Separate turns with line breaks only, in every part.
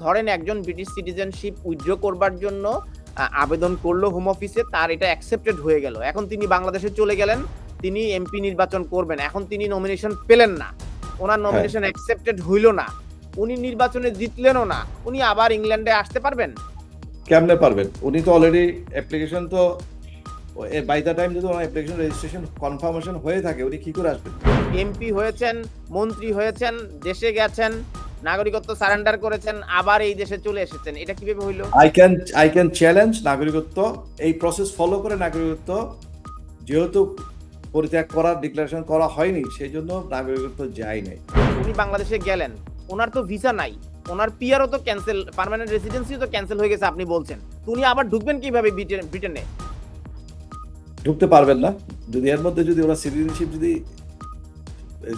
ধরেন একজন British citizenship withdraw করবার জন্য আবেদন করল হোম অফিসে তার এটা অ্যাকসেপ্টেড হয়ে গেল। এখন তিনি বাংলাদেশে চলে গেলেন তিনি এমপি নির্বাচন করবেন। এখন তিনি নমিনেশন পেলেন না। ওনার নমিনেশন অ্যাকসেপ্টেড হইল না। উনি নির্বাচনে জিতলেনও না। উনি আবার ইংল্যান্ডে আসতে পারবেন?
কেমনে পারবেন? উনি তো অলরেডি অ্যাপ্লিকেশন তো বাই দ্য টাইম যদি ওনার অ্যাপ্লিকেশন রেজিস্ট্রেশন কনফার্মেশন হয়ে থাকে উনি কি করে আসবেন?
এমপি হয়েছেন মন্ত্রী হয়েছেন দেশে গেছেন নাগরিকত্ব সারেন্ডার করেছেন আবার এই দেশে চলে এসেছেন। এটা কীভাবে হইল?
I can I can challenge নাগরিকত্ব এই প্রসেস ফলো করে নাগরিকত্ব যেহেতু পরিত্যাগ করার ডিক্লারেশন করা হয়নি সেই জন্য নাগরিকত্ব যায় নাই।
উনি বাংলাদেশে গেলেন ওনার তো ভিসা নাই ওনার পিয়ারও তো ক্যান্সেল পার্মানেন্ট রেসিডেন্সিও তো ক্যান্সেল হয়ে গেছে আপনি বলছেন। উনি আবার ঢুকবেন কীভাবে ব্রিটেনে
ঢুকতে পারবেন না। যদি এর মধ্যে যদি ওরা সিটিজেনশিপ যদি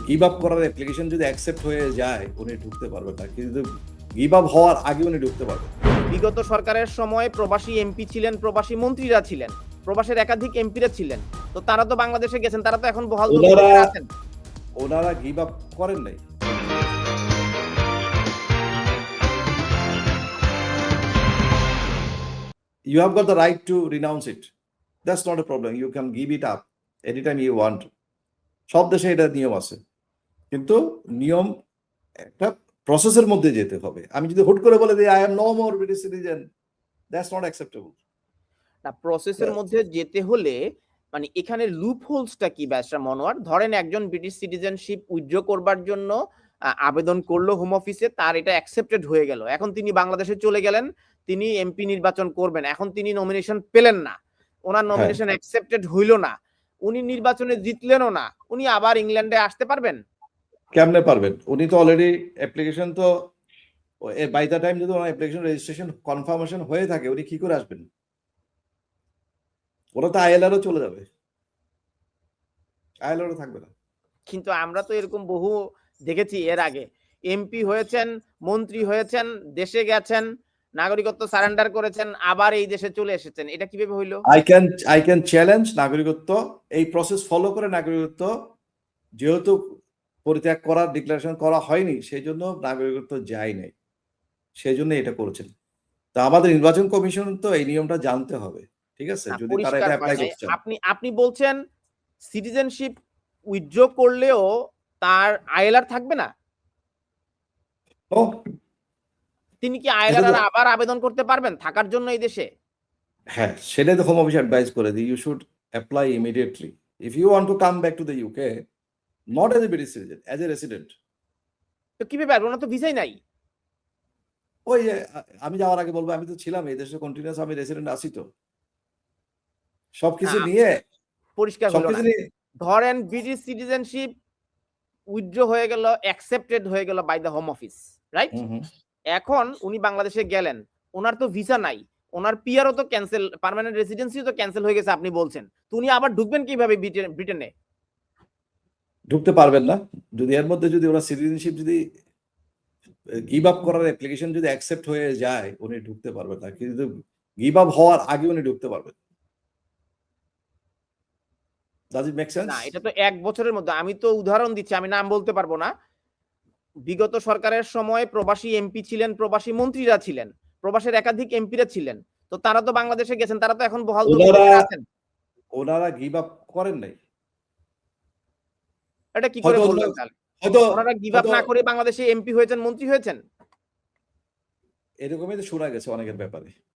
গিভ আপ করার অ্যাপ্লিকেশন যদি অ্যাকসেপ্ট হয়ে যায় উনি ঢুকতে পারবেন না কিন্তু গিভ আপ হওয়ার আগে উনি ঢুকতে পারবেন
বিগত সরকারের সময় প্রবাসী এমপি ছিলেন প্রবাসী মন্ত্রীরা ছিলেন প্রবাসের একাধিক এমপিরা ছিলেন তো তারা তো বাংলাদেশে গেছেন তারা তো এখন বহাল আছেন
ওনারা গিভ আপ করেন নাই You have got the right to renounce it. That's not a problem. You can give it up anytime you want. সব দেশে এটা নিয়ম আছে। কিন্তু নিয়ম একটা প্রসেসের মধ্যে যেতে হবে। আমি যদি হুট করে বলে দিই I am no more British citizen that's not acceptable
না প্রসেসের মধ্যে যেতে হলে মানে এখানে লুপ হোলসটা কি ব্যাসরা মনোয়ার? ধরেন একজন ব্রিটিশ সিটিজেনশিপ উইথড্র করবার জন্য আবেদন করল হোম অফিসে তার এটা অ্যাকসেপ্টেড হয়ে গেল। এখন তিনি বাংলাদেশে চলে গেলেন তিনি এমপি নির্বাচন করবেন। এখন তিনি নমিনেশন পেলেন না। ওনার নমিনেশন অ্যাকসেপ্টেড হইল না। উনি নির্বাচনে জিতলেনও না। উনি আবার ইংল্যান্ডে আসতে পারবেন?
কেমনে পারবেন? উনি তো অলরেডি অ্যাপ্লিকেশন তো বাই দ্য টাইম যদি ওনার অ্যাপ্লিকেশন রেজিস্ট্রেশন কনফার্মেশন হয়ে থাকে উনি কি করে আসবেন? ওরা তো আইএলআরও চলে যাবে। আইএলআরও থাকবে না।
কিন্তু আমরা তো এরকম বহু দেখেছি এর আগে। এমপি হয়েছেন মন্ত্রী হয়েছেন দেশে গেছেন নাগরিকত্ব সারেন্ডার করেছেন আবার এই দেশে চলে এসেছেন। এটা কীভাবে হইল?
I can I can challenge নাগরিকত্ব এই প্রসেস ফলো করে নাগরিকত্ব যেহেতু পরিত্যাগ করার ডিক্লারেশন করা হয়নি সেই জন্য নাগরিকত্ব যায় নাই। সেই জন্য এটা করেছেন। তো আমাদের নির্বাচন কমিশন তো এই নিয়মটা জানতে হবে ঠিক আছে? যদি তারা এটা অ্যাপ্লাই। করতে চান।
আপনি আপনি বলছেন সিটিজেনশিপ উইথড্র করলেও তার আইএলআর থাকবে না?
ও
তিনি কি আইএলআর
তো-
আবার আবেদন করতে পারবেন থাকার জন্য এই দেশে?
হ্যাঁ সেটাই তো হোম অফিস অ্যাডভাইস করে দিই। You should apply immediately if you want to come back to the UK not as a British citizen as a resident
তো কীভাবে পারবেন ওনার তো ভিসাই নাই।
ওই যে আমি যাওয়ার আগে বলব আমি তো ছিলাম এই দেশে কন্টিনিউয়াস আমি রেসিডেন্ট আছি তো। সবকিছু নিয়ে
পরিষ্কার হলো না।
নিয়ে
ধরেন ব্রিটিশ সিটিজেনশিপ উইথড্র হয়ে গেল অ্যাকসেপ্টেড হয়ে গেল by the home office right. এখন উনি বাংলাদেশে গেলেন ওনার তো ভিসা নাই ওনার পিয়ারও তো ক্যান্সেল পার্মানেন্ট রেসিডেন্সিও তো ক্যান্সেল হয়ে গেছে আপনি বলছেন তো উনি আবার ঢুকবেন কীভাবে ব্রিটেনে
ঢুকতে পারবেন না যদি এর মধ্যে যদি ওরা সিটিজেনশিপ যদি গিভ আপ করার অ্যাপ্লিকেশন যদি অ্যাকসেপ্ট হয়ে যায় উনি ঢুকতে পারবেন না কিন্তু গিভ আপ হওয়ার আগে উনি ঢুকতে পারবেন। ডাজ ইট মেক সেন্স
না এটা তো এক বছরের মধ্যে আমি তো উদাহরণ দিচ্ছি আমি নাম বলতে পারব না বিগত সরকারের সময় প্রবাসী এমপি ছিলেন প্রবাসী মন্ত্রীরা ছিলেন প্রবাসের একাধিক এমপিরা ছিলেন। তো তারা তো বাংলাদেশে গেছেন তারা তো এখন বহাল আছেন।
ওনারা গিভ আপ করেন নাই।
এটা কি করে বলবেন তাহলে? ওনারা গিভ আপ না করে বাংলাদেশে এমপি হয়েছেন মন্ত্রী হয়েছেন?
এরকমই তো শোনা গেছে অনেকের ব্যাপারে।